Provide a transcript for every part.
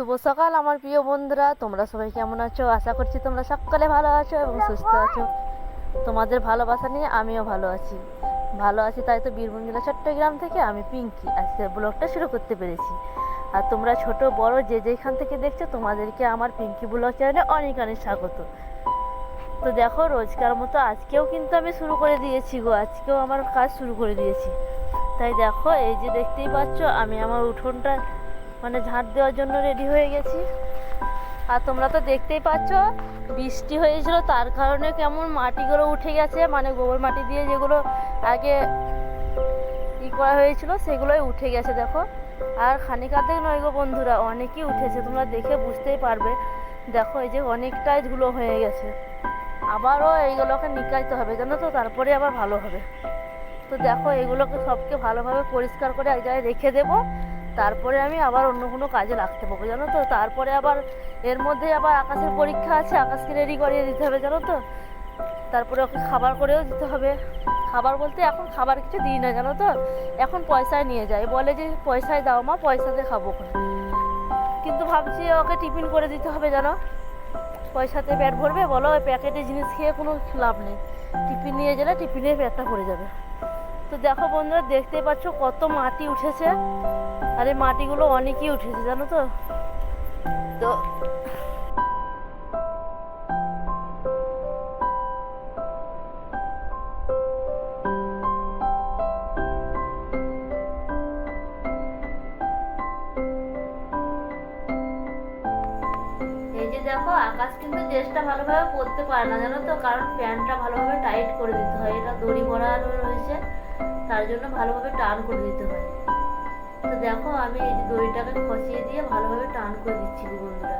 শুভ সকাল আমার প্রিয় বন্ধুরা। তোমরা সবাই কেমন আছো? আশা করছি তোমরা সকালে ভালো আছো এবং সুস্থ আছো। তোমাদের ভালোবাসা নিয়ে আমিও ভালো আছি। ভালো আছি তাই তো বীরভূম জেলা চট্টগ্রাম থেকে আমি পিঙ্কি। আজকে ব্লগটা শুরু করতে পেরেছি। আর তোমরা ছোট, বড়, যে যেখান থেকে দেখছ, তোমাদেরকে আমার পিঙ্কি ব্লগ চ্যানেলে অনেক অনেক স্বাগত। তো দেখো, রোজকার মতো আজকেও কিন্তু আমি শুরু করে দিয়েছি গো। আজকেও আমার কাজ শুরু করে দিয়েছি। তাই দেখো, এই যে দেখতেই পাচ্ছ, আমি আমার উঠোনটা মানে ঝাঁট দেওয়ার জন্য রেডি হয়ে গেছি। আর তোমরা তো দেখতেই পাচ্ছ, বৃষ্টি হয়েছিল, তার কারণে কেমন মাটিগুলো উঠে গেছে মানে গোবর মাটি দিয়ে যেগুলো আগে ই করা হয়েছিল, সেগুলোই উঠে গেছে, দেখো। আর খানিক আর্ধেক নয় গো বন্ধুরা, অনেকই উঠেছে, তোমরা দেখে বুঝতেই পারবে। দেখো, এই যে অনেকটাই ধুলো হয়ে গেছে। আবারও এইগুলোকে নিকাইতে হবে, জানো তো, তারপরে আবার ভালো হবে। তো দেখো এগুলোকে সবকে ভালোভাবে পরিষ্কার করে এক জায়গায় রেখে দেবো। তারপরে আমি আবার অন্য কোনো কাজে লাগতে পারব, জানো তো? তারপরে আবার এর মধ্যে আবার আকাশের পরীক্ষা আছে, আকাশকে রেডি করিয়ে দিতে হবে, জানো তো? তারপরে ওকে খাবার করেও দিতে হবে। খাবার বলতে এখন খাবার কিছু দিই না, জানো তো? এখন পয়সায় নিয়ে যায়, বলে যে পয়সায় দাও মা, পয়সাতে খাব কিন্তু ভাবছি ওকে টিফিন করে দিতে হবে, জানো? পয়সাতে পেট ভরবে, বলো ওই প্যাকেটে জিনিস খেয়ে কোনো লাভ নেই। টিফিন নিয়ে গেলে টিফিনের পেটটা ভরে যাবে। তো দেখো বন্ধুরা দেখতে পাচ্ছ কত মাটি উঠেছে। আর এই মাটিগুলো অনেকই উঠেছে, জানো তো? তো দেখো, আকাশ কিন্তু ড্রেসটা ভালোভাবে পরতে পারে না, জানো তো? কারণ প্যান্টটা ভালোভাবে টাইট করে দিতে হয়। এটা দড়ি পরানো রয়েছে, তার জন্য ভালোভাবে টান করে দিতে হয়। তো দেখো, আমি এই যে দড়িটাকে খসিয়ে দিয়ে ভালোভাবে টান করে দিচ্ছি বন্ধুরা।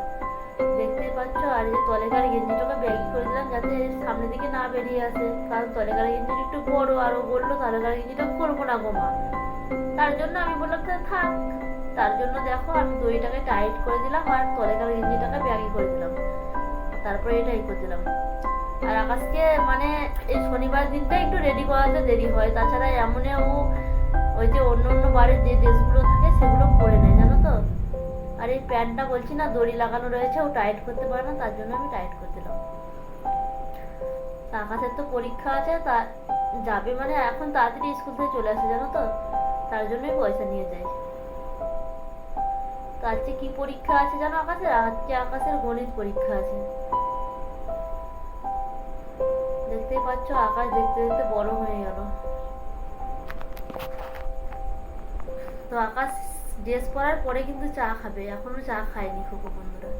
দেখতেই পাচ্ছ? আর এই যে তলেকার গেঞ্জিটাকে ব্যাগি করে দিলাম যাতে সামনের দিকে না বেরিয়ে আসে। কারণ তলেকার গেঞ্জিটা একটু বড় আরও বলল, তলেকার গেঞ্জিটা করব না গো মা। তার জন্য আমি বললাম থাক। তার জন্য দেখো, আমি দড়িটাকে টাইট করে দিলাম আর তলেকার গেঞ্জিটাকে ব্যাগি করে দিলাম। তারপরে এটাই করে দিলাম। আর আকাশকে মানে এই শনিবার দিনটা একটু রেডি করাতে দেরি হয়। তাছাড়া এমনও ওই যে অন্য অন্য বাড়ির যে ড্রেসগুলো থাকে, সেগুলো পরে নেয়, জানো তো? আর এই প্যান্টটা বলছি না, দড়ি লাগানো রয়েছে, ও টাইট করতে পারে না, তার জন্য আমি টাইট করে দিলাম। আকাশের তো পরীক্ষা আছে, তা যাবে মানে এখন তাড়াতাড়ি স্কুল থেকে চলে আসে, জানো তো? তার জন্যই পয়সা নিয়ে যাই আজকে কি পরীক্ষা আছে জানো আকাশের আজকে আকাশের গণিত পরীক্ষা আছে। দেখতেই পাচ্ছ, আকাশ দেখতে দেখতে বড় হয়ে গেল। তো আকাশ ড্রেস পরার পরে কিন্তু চা খাবে। এখনও চা খায়নি খুব বন্ধুরা।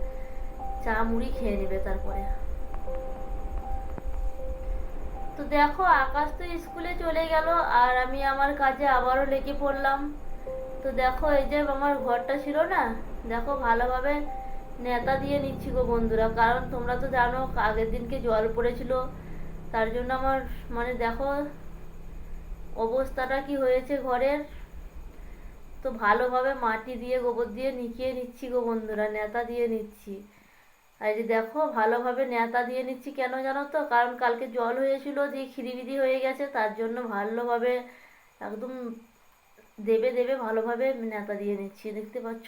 চা মুড়ি খেয়ে নেবে তারপরে। তো দেখো, আকাশ তো স্কুলে চলে গেল, আর আমি আমার কাজে আবারও লেগে পড়লাম। তো দেখো এই যে আমার ঘরটা ছিল না, দেখো ভালোভাবে নেতা দিয়ে নিচ্ছি গো বন্ধুরা। কারণ তোমরা তো জানো, আগের দিনকে জল পড়েছিল, তার জন্য আমার মানে দেখো অবস্থাটা কি হয়েছে ঘরের। তো ভালোভাবে মাটি দিয়ে, গোবর দিয়ে নিকিয়ে নিচ্ছি গো বন্ধুরা, নেতা দিয়ে নিচ্ছি। আর যে দেখো, ভালোভাবে নেতা দিয়ে নিচ্ছি কেন জানো তো? কারণ কালকে জল হয়েছিল যে খিরিবিদি হয়ে গেছে, তার জন্য ভালোভাবে একদম দেবে দেবে ভালোভাবে নেতা দিয়ে নিচ্ছি দেখতে পাচ্ছ?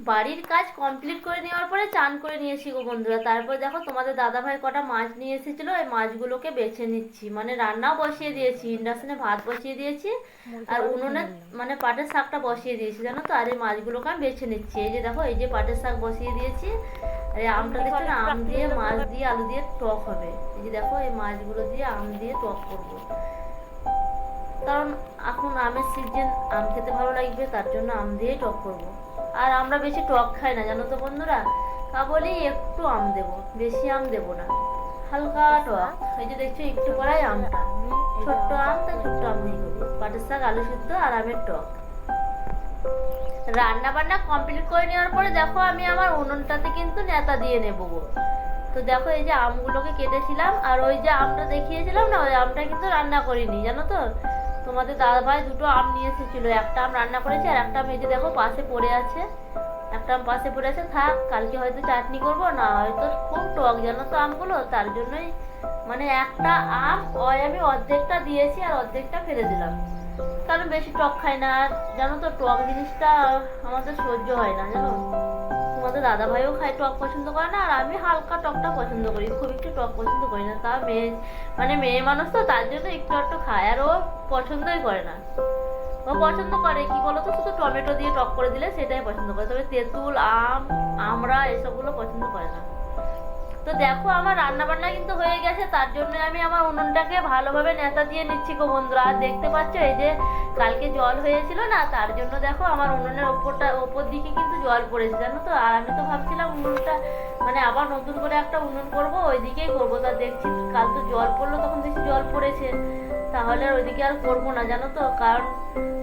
বাড়ির কাজ কমপ্লিট করে নেওয়ার পরে চান করে নিয়েছি গো বন্ধুরা। তারপর দেখো তোমাদের দাদা ভাই কটা মাছ নিয়ে এসেছিল ওই মাছগুলোকে বেছে নিচ্ছি। মানে রান্নাও বসিয়ে দিয়েছি ইন্ডাকশনে ভাত বসিয়ে দিয়েছি আর উনুনে মানে পাটের শাকটা বসিয়ে দিয়েছি জানো তো? আর এই মাছগুলোকে আমি বেছে নিচ্ছি। এই যে দেখো এই যে পাটের শাক বসিয়ে দিয়েছি আর এই আমটা দেখছ না? আম দিয়ে মাছ দিয়ে আলু দিয়ে টক হবে। এই যে দেখো এই মাছগুলো দিয়ে আম দিয়ে টক করব। কারণ এখন আমের সিজন আম খেতে ভালো লাগবে তার জন্য আম দিয়ে টক করব। আর আমরা বেশি টক খাই না, জানো তো বন্ধুরা? তা বলি একটু আম দেব, বেশি আম দেব না। হালকা টক, এই যে দেখছ, একটু করাই আমটা ছোট্ট আম, তা ছোট্ট আম দিয়ে পাটের শাক, আলু সিদ্ধ আর আমের টক। রান্না বান্না কমপ্লিট করে নেওয়ার পরে দেখো, আমি আমার উনুনটাতে কিন্তু নেতা দিয়ে নেব গো। তো দেখো, এই যে আমগুলোকে কেটেছিলাম, আর ওই যে আমটা দেখিয়েছিলাম না, ওই আমটা কিন্তু রান্না করিনি, জানো তো? তোমাদের দাদা ভাই দুটো আম নিয়ে এসেছিল। একটা আম রান্না করেছে আর একটা আম এই যে দেখো পাশে পড়ে আছে। একটা আম পাশে পড়ে আছে। থাক, কালকে হয়তো চাটনি করব, না হয়তো খুব টক জানো তো আমগুলো, তার জন্যই মানে একটা আম ওই আমি অর্ধেকটা দিয়েছি আর অর্ধেকটা ফেলে দিলাম। কারণ বেশি টক খাই না। জানো তো টক জিনিসটা আমাদের সহ্য হয় না, জানো? তোমাদের দাদা ভাইও খায় টক পছন্দ করে না, আর আমি হালকা টকটা পছন্দ করি, খুব একটু টক পছন্দ করি না। তা মেয়ে মানে মেয়ে মানুষ তো, তার জন্য একটু একটু খায়, আর ও পছন্দই করে না। ও পছন্দ করে, কি বলতো, শুধু টমেটো দিয়ে টক করে দিলে সেটাই পছন্দ করে, তবে তেঁতুল, আম আমরা এসবগুলো পছন্দ করে না। তো দেখো, আমার রান্না বান্না কিন্তু হয়ে গেছে। তার জন্য আমি আমার উনুনটাকে ভালোভাবে নেতা দিয়ে নিচ্ছি গো বন্ধুরা। আর দেখতে পাচ্ছ, এই যে কালকে জল হয়েছিল না, তার জন্য দেখো আমার উনুনের ওপরটা, ওপর দিকে কিন্তু জল পড়েছে, জানো তো? আর আমি তো ভাবছিলাম উনুনটা মানে আবার নতুন করে একটা উনুন করব ওই দিকেই করব। তা দেখছি কাল তো জল পড়ল, তখন দেখছি জল পড়েছে। তাহলে আর ওইদিকে আর করব না, জানো তো? কারণ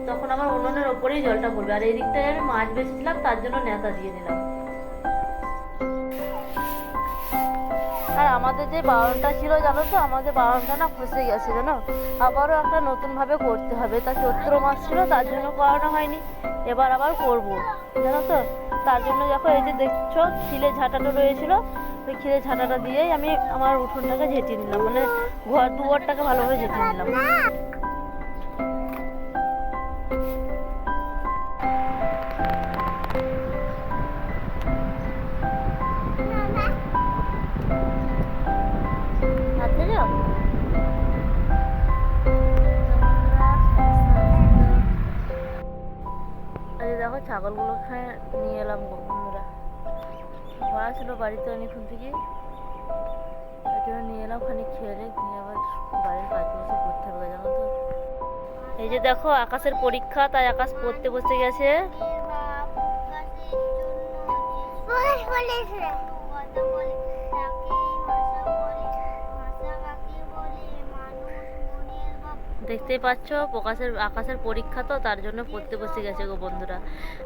তখন আমার উনুনের ওপরেই জলটা পড়বে। আর এই দিকটায় আমি মাছ বেঁচেছিলাম তার জন্য নেতা দিয়ে দিলাম আমাদের যে বারণটা ছিল জানো তো, আমাদের বারণটা না ফসে গেছে জানো আবারও একটা নতুনভাবে করতে হবে। তা চৈত্র মাস ছিল, তার জন্য করানো হয়নি। এবার আবার করব। জানো তো? তার জন্য দেখো, এই যে দেখছ, খিলে ঝাঁটাটা রয়েছিল। ওই খিলে ঝাঁটাটা দিয়েই আমি আমার উঠোনটাকে ঝেঁটে নিলাম। মানে ঘর দুয়ারটাকে ভালোভাবে ঝেঁটে নিলাম। ছাগলগুলোকে নিয়ে এলাম বন্ধুরা। ভরা ছিল বাড়িতে অনেকক্ষণ থেকে। তার জন্য নিয়ে এলাম খানিক খেয়ে নিয়ে আবার বাড়ির কাজগুলো বসে করতে হবে, জানো তো। এই যে দেখো, আকাশের পরীক্ষা, তাই আকাশ পড়তে বসে গেছে। দেখতেই পাচ্ছ, প্রকাশের, আকাশের পরীক্ষা তো, তার জন্য পড়তে বসে গেছে গো বন্ধুরা।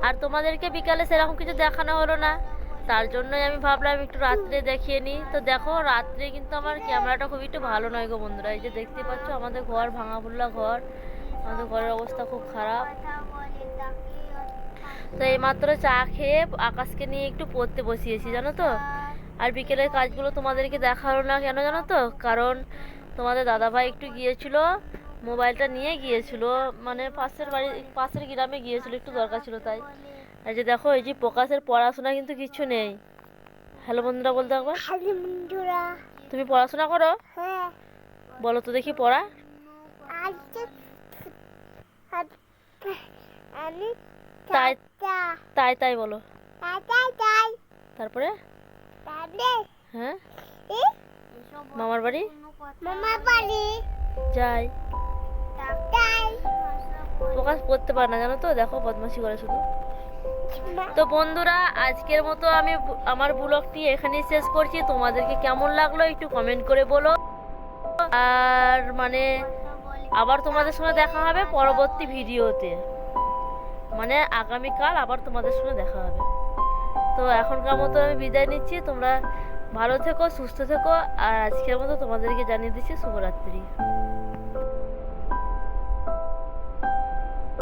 আর তোমাদেরকে বিকালে সেরকম কিছু দেখানো হলো না। তার জন্যই আমি ভাবলাম একটু রাত্রে দেখিয়ে নিই। তো দেখো, রাত্রে কিন্তু আমার ক্যামেরাটা খুব একটু ভালো নয় গো বন্ধুরা। এই যে দেখতে পাচ্ছ, আমাদের ঘর ভাঙা ফুল্লা ঘর। আমাদের ঘরের অবস্থা খুব খারাপ। তো এইমাত্র চা খেয়ে আকাশকে নিয়ে একটু পড়তে বসিয়েছি, জানো তো? আর বিকেলের কাজগুলো তোমাদেরকে দেখাল না কেন জানো তো? কারণ তোমাদের দাদাভাই একটু গিয়েছিল। মোবাইলটা নিয়ে গিয়েছিল মানে পাশের বাড়ি পাশের গ্রামে গিয়েছিল একটু দরকার ছিল তাই। এই যে দেখো এই যে প্রকাশের পড়াশোনা কিন্তু কিছু নেই। হ্যালো বন্ধুরা বলতে একবার বন্ধুরা। তুমি পড়াশোনা করো? হ্যাঁ। বলো তো দেখি পড়া। তাই তাই তাই বলো। তারপরে? হ্যাঁ? মামার বাড়ি? মামা বাড়ি। যাই। প্রকাশ পড়তে পারে না, জানো তো? দেখো বদমাশি করে শুধু। তো বন্ধুরা, আজকের মতো আমি আমার ব্লগটি এখানেই শেষ করছি। তোমাদেরকে কেমন লাগল একটু কমেন্ট করে বলো। আর মানে আবার তোমাদের সঙ্গে দেখা হবে পরবর্তী ভিডিওতে। মানে আগামীকাল আবার তোমাদের সঙ্গে দেখা হবে। তো এখনকার মতো আমি বিদায় নিচ্ছি। তোমরা ভালো থেকো, সুস্থ থেকো। আর আজকের মতো তোমাদেরকে জানিয়ে দিচ্ছি শুভরাত্রি।